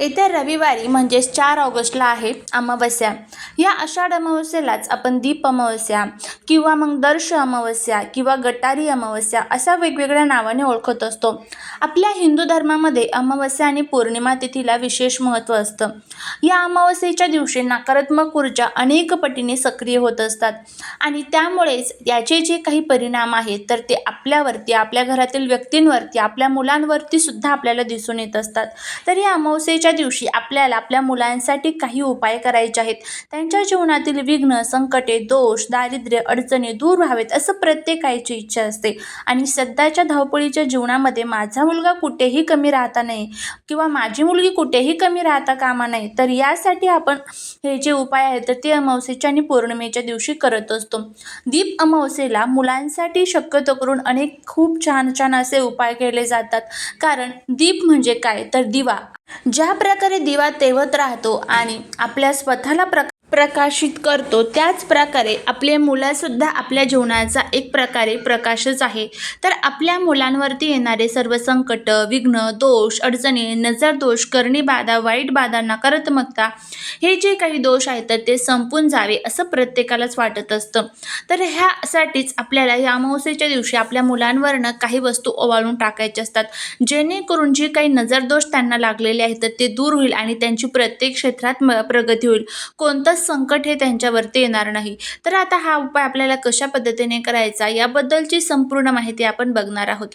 येत्या रविवारी म्हणजेच चार ऑगस्टला आहे अमावस्या. या आषाढ अमावस्येलाच आपण दीप अमावस्या किंवा मग दर्श अमावस्या किंवा गटारी अमावस्या अशा वेगवेगळ्या नावाने ओळखत असतो. आपल्या हिंदू धर्मामध्ये अमावस्या आणि पौर्णिमा तिथीला विशेष महत्त्व असतं. या अमावस्येच्या दिवशी नकारात्मक ऊर्जा अनेक पटीने सक्रिय होत असतात आणि त्यामुळेच याचे जे काही परिणाम आहेत तर ते आपल्यावरती आपल्या घरातील व्यक्तींवरती आपल्या मुलांवरती सुद्धा आपल्याला दिसून येत असतात. तर या अमावस्येच्या दिवशी आपल्याला आपल्या मुलांसाठी काही उपाय करायचे आहेत. त्यांच्या जीवनातील विघ्न संकटे दोष दारिद्र्य अडचणी दूर व्हावेत असं प्रत्येकाची इच्छा असते. आणि सध्याच्या धावपळीच्या जीवनामध्ये माझा मुलगा कुठेही कमी राहता नाही किंवा माझी मुलगी कुठेही कमी राहता कामा नाही तर यासाठी आपण हे जे उपाय आहेत तर ते अमावस्येच्या आणि पौर्णिमेच्या दिवशी करत असतो. दीप अमावस्येला मुलांसाठी शक्यतो करून अनेक खूप छान छान असे उपाय केले जातात. कारण दीप म्हणजे काय? तर दिवा. ज्या प्रकारे दिवा तेवत राहतो आणि आपल्या स्वतःला प्र प्रकाशित करतो. त्याच प्रकारे आपले मुलंसुद्धा आपल्या जीवनाचा एक प्रकारे प्रकाशच आहे. तर आपल्या मुलांवरती येणारे सर्व संकट विघ्न दोष अडचणी नजर दोष करणी बाधा वाईट बाधा नकारात्मकता हे जे काही दोष आहेत तर ते संपून जावे असं प्रत्येकालाच वाटत असतं. तर ह्यासाठीच आपल्याला या अमावस्येच्या दिवशी आपल्या मुलांवरनं काही वस्तू ओवाळून टाकायच्या असतात. जेणेकरून जे काही नजरदोष त्यांना लागलेले आहेत तर ते दूर होईल आणि त्यांची प्रत्येक क्षेत्रात म प्रगती होईल. कोणतं संकट हे त्यांच्यावरती येणार नाही. तर आता हा उपाय आपल्याला कशा पद्धतीने करायचा याबद्दलची संपूर्ण माहिती आपण बघणार आहोत.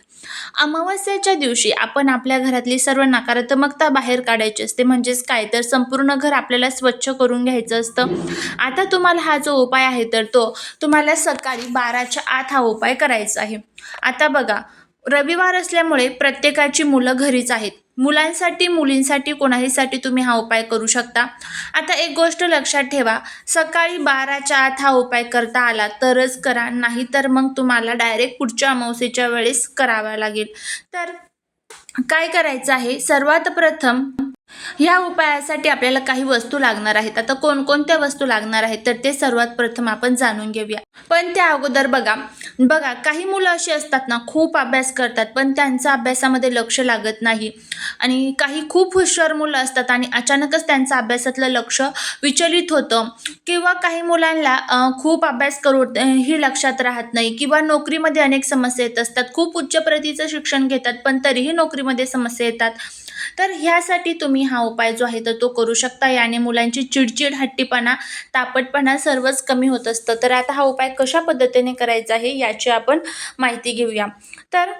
अमावस्याच्या दिवशी आपण आपल्या घरातली सर्व नकारात्मकता बाहेर काढायची असते. म्हणजेच काय? तर संपूर्ण घर आपल्याला स्वच्छ करून घ्यायचं असतं. आता तुम्हाला हा जो उपाय आहे तर तो तुम्हाला सकाळी बाराच्या आत हा उपाय करायचा आहे. आता बघा रविवार असल्यामुळे प्रत्येकाची मुलं घरीच आहेत. मुलांसाठी मुलींसाठी कोणाहीसाठी तुम्ही हा उपाय करू शकता. आता एक गोष्ट लक्षात ठेवा. सकाळी बाराच्या आत हा उपाय करता आला तरच करा नाही तर मग तुम्हाला डायरेक्ट पुढच्या अमावस्येच्या वेळेस करावा लागेल. तर काय करायचं आहे? सर्वात प्रथम ह्या उपायासाठी आपल्याला काही वस्तू लागणार आहेत. आता कोणकोणत्या वस्तू लागणार आहेत तर ते सर्वात प्रथम आपण जाणून घेऊया. पण त्या अगोदर बघा बघा काही मुलं अशी असतात ना खूप अभ्यास करतात पण त्यांचं अभ्यासामध्ये लक्ष लागत नाही. आणि काही खूप हुशार मुलं असतात आणि अचानकच त्यांचं अभ्यासातलं लक्ष विचलित होतं. किंवा काही मुलांना खूप अभ्यास करू ही लक्षात राहत नाही किंवा नोकरीमध्ये अनेक समस्या येत असतात. खूप उच्च प्रतीचं शिक्षण घेतात पण तरीही नोकरीमध्ये समस्या येतात. तर ह्यासाठी तुम्ही हा उपाय जो आहे तर तो करू शकता. याने मुलांची चिडचिड हट्टीपणा तापटपणा सर्वच कमी होत असतं. तर आता हा उपाय कशा पद्धतीने करायचा आहे याची आपण माहिती घेऊया. तर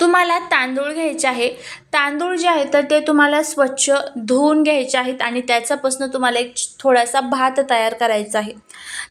तुम्हाला तांदूळ घ्यायचे आहे. तांदूळ जे आहे तर ते तुम्हाला स्वच्छ धुवून घ्यायचे आहेत आणि त्याच्यापासून तुम्हाला एक थोडासा भात तयार करायचा आहे.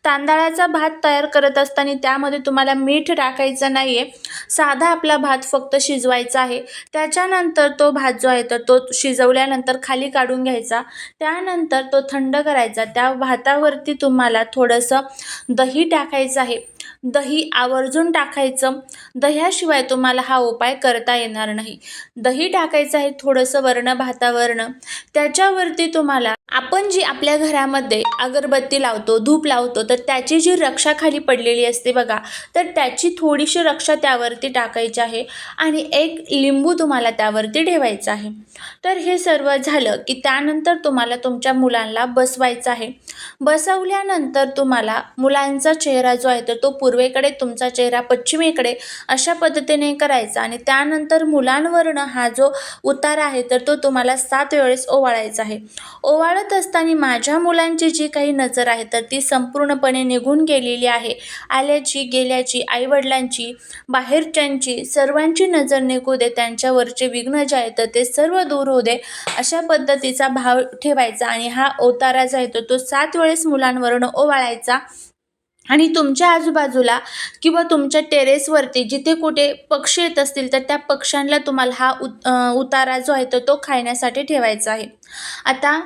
तांदळाचा भात तयार करत असताना त्यामध्ये तुम्हाला मीठ टाकायचं नाही आहे साधा आपला भात फक्त शिजवायचा आहे. त्याच्यानंतर तो भात जो आहे तर तो शिजवल्यानंतर खाली काढून घ्यायचा. त्यानंतर तो थंड करायचा. त्या भातावरती तुम्हाला थोडंसं दही टाकायचं आहे. दही आवर्जून टाकायचं. दह्याशिवाय तुम्हाला हा उपाय करता येणार नाही. दही टाकायचं आहे थोडंसं वर्ण भातावरणं त्याच्यावरती तुम्हाला आपण जी आपल्या घरामध्ये अगरबत्ती लावतो धूप लावतो तर त्याची जी रक्षा खाली पडलेली असते बघा तर त्याची थोडीशी रक्षा त्यावरती टाकायची आहे आणि एक लिंबू तुम्हाला त्यावरती ठेवायचं आहे. तर हे सर्व झालं की त्यानंतर तुम्हाला तुमच्या मुलांना बसवायचं आहे. बसवल्यानंतर तुम्हाला मुलांचा चेहरा जो आहे तर तो पूर्वेकडे तुमचा चेहरा पश्चिमेकडे अशा पद्धतीने करायचा आणि त्यानंतर मुलांवरनं हा जो उतारा आहे तर तो तुम्हाला सात वेळेस ओवाळायचा आहे. ओवाळत असताना माझ्या मुलांची जी काही नजर आहे तर ती संपूर्णपणे निघून गेलेली आहे. आल्याची गेल्याची आईवडिलांची बाहेरच्यांची सर्वांची नजर निघू दे त्यांच्यावरचे विघ्न जे आहे तर ते सर्व दूर होऊ दे अशा पद्धतीचा भाव ठेवायचा आणि हा उतारा जो आहे तो सात वेळेस मुलांवरनं ओवाळायचा. आणि तुमच्या आजूबाजूला किंवा तुमच्या टेरेसवरती जिथे कुठे पक्षी येत असतील तर त्या पक्ष्यांना तुम्हाला हा उत उतारा जो आहे तर तो खाण्यासाठी ठेवायचा आहे. आता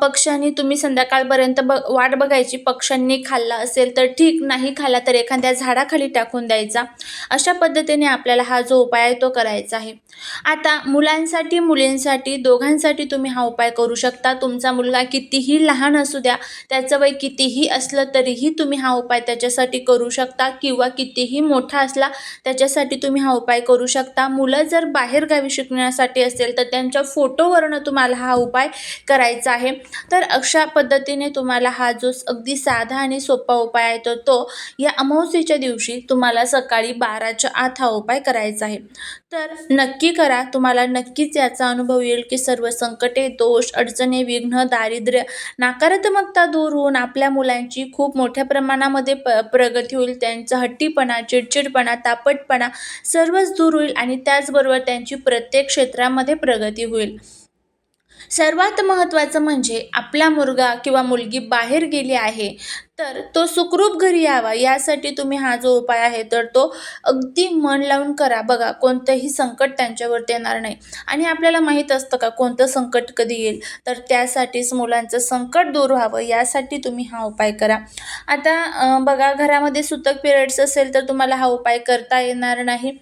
पक्ष्यांनी तुम्ही संध्याकाळपर्यंत ब वाट बघायची. पक्ष्यांनी खाल्ला असेल तर ठीक नाही खाल्ला तर एखाद्या झाडाखाली टाकून द्यायचा. अशा पद्धतीने आपल्याला हा जो उपाय आहे तो करायचा आहे. आता मुलांसाठी मुलींसाठी दोघांसाठी तुम्ही हा उपाय करू शकता. तुमचा मुलगा कितीही लहान असू द्या त्याचं वय कितीही असलं तरीही तुम्ही हा उपाय त्याच्यासाठी करू शकता. किंवा कितीही मोठा असला त्याच्यासाठी तुम्ही हा उपाय करू शकता. मुलं जर बाहेरगावी शिकण्यासाठी असेल तर त्यांच्या फोटोवरनं तुम्हाला हा उपाय उपाय करायचा आहे. तर अशा पद्धतीने तुम्हाला हा जो अगदी साधा आणि सोपा उपाय आहे तर तो या अमावस्येच्या दिवशी तुम्हाला सकाळी बाराच्या आत हा उपाय करायचा आहे. तर नक्की करा तुम्हाला नक्कीच याचा अनुभव येईल की सर्व संकटे दोष अडचणी विघ्न दारिद्र्य नकारात्मकता दूर होऊन आपल्या मुलांची खूप मोठ्या प्रमाणामध्ये प प्रगती होईल. त्यांचा हट्टीपणा चिडचिडपणा तापटपणा सर्वच दूर होईल आणि त्याचबरोबर त्यांची प्रत्येक क्षेत्रामध्ये प्रगती होईल. सर्वात महत्त्वाचं म्हणजे आपला मुलगा किंवा मुलगी बाहेर गेली आहे तर तो सुखरूप घरी यावा यासाठी तुम्ही हा जो उपाय आहे तर तो अगदी मन लावून करा. बघा कोणतंही संकट त्यांच्यावरती येणार नाही. आणि आपल्याला माहीत असतं का कोणतं संकट कधी येईल? तर त्यासाठीच मुलांचं संकट दूर व्हावं यासाठी तुम्ही हा उपाय करा. आता बघा घरामध्ये सुतक पिरियड्स असेल तर तुम्हाला हा उपाय करता येणार नाही.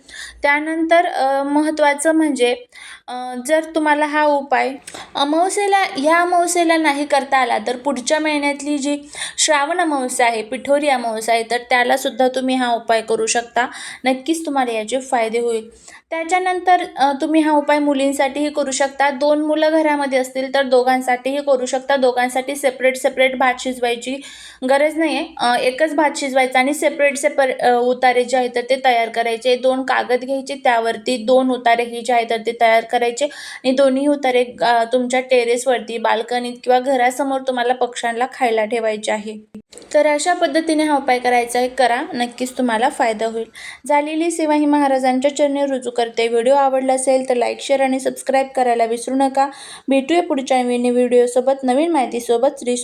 त्यानंतर महत्त्वाचं म्हणजे जर तुम्हाला हा उपाय अमावस्येला ह्या अमावस्येला नाही करता आला तर पुढच्या महिन्यातली जी श्रावण अमावस्या आहे पिठोरी अमावस्या आहे तर त्यालासुद्धा तुम्ही हा उपाय करू शकता. नक्कीच तुम्हाला याचे फायदे होईल. त्याच्यानंतर तुम्ही हा उपाय मुलींसाठीही करू शकता. दोन मुलं घरामध्ये असतील तर दोघांसाठीही करू शकता. दोघांसाठी सेपरेट सेपरेट भात शिजवायची गरज नाही आहे एकच भात शिजवायचा आणि सेपरेट सेपरेट उतारे जे आहेत तर ते तयार करायचे. दोन कागद घ्यायचे त्यावरती दोन उतारे हे जे आहेत तर ते तयार करायचे आणि दोन्ही उतारे तुमच्या टेरेसवरती बाल्कनीत किंवा घरासमोर तुम्हाला पक्ष्यांना खायला ठेवायचे आहे. तर अशा पद्धतीने हा उपाय करायचा आहे. करा. नक्कीच तुम्हाला फायदा होईल. झालेली सेवा ही महाराजांच्या चरणी रुजू करते. व्हिडिओ आवडला असेल तर लाईक शेअर आणि सबस्क्राईब करायला विसरू नका. भेटूया पुढच्या नवीन व्हिडिओसोबत. नवीन माहितीसोबत श्री